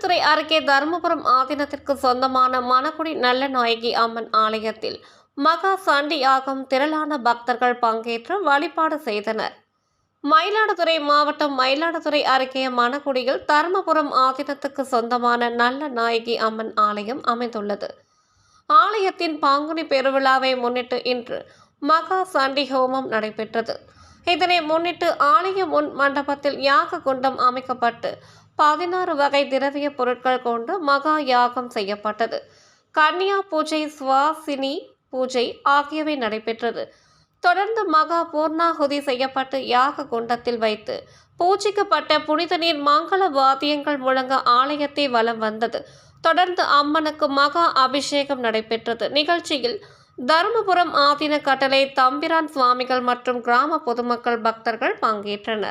அருகே தருமபுரம் ஆதீனத்திற்கு சொந்தமான மணக்குடி நல்ல நாயகி அம்மன் ஆலயத்தில் மகா சண்டி யாகம் திரளான பக்தர்கள் பங்கேற்று வழிபாடு செய்தனர். மயிலாடுதுறை மாவட்டம் மயிலாடுதுறை அருகே மணக்குடியில் தருமபுரம் ஆதீனத்துக்கு சொந்தமான நல்ல நாயகி அம்மன் ஆலயம் அமைந்துள்ளது. ஆலயத்தின் பாங்குனி பெருவிழாவை முன்னிட்டு இன்று மகா சண்டி ஹோமம் நடைபெற்றது. இதனை முன்னிட்டு ஆலய முன் மண்டபத்தில் யாக குண்டம் அமைக்கப்பட்டு பதினாறு வகை திரவிய பொருட்கள் கொண்டு மகா யாகம் செய்யப்பட்டது. கன்னியா பூஜை சுவாசினி பூஜை ஆகியவை நடைபெற்றது. தொடர்ந்து மகா பூர்ணாகுதி செய்யப்பட்டு யாக குண்டத்தில் வைத்து பூஜிக்கப்பட்ட புனித நீர் மங்கள வாத்தியங்கள் முழங்க ஆலயத்தை வலம் வந்தது. தொடர்ந்து அம்மனுக்கு மகா அபிஷேகம் நடைபெற்றது. நிகழ்ச்சியில் தருமபுரம் ஆதீன கட்டளை தம்பிரான் சுவாமிகள் மற்றும் கிராம பொதுமக்கள் பக்தர்கள் பங்கேற்றனர்.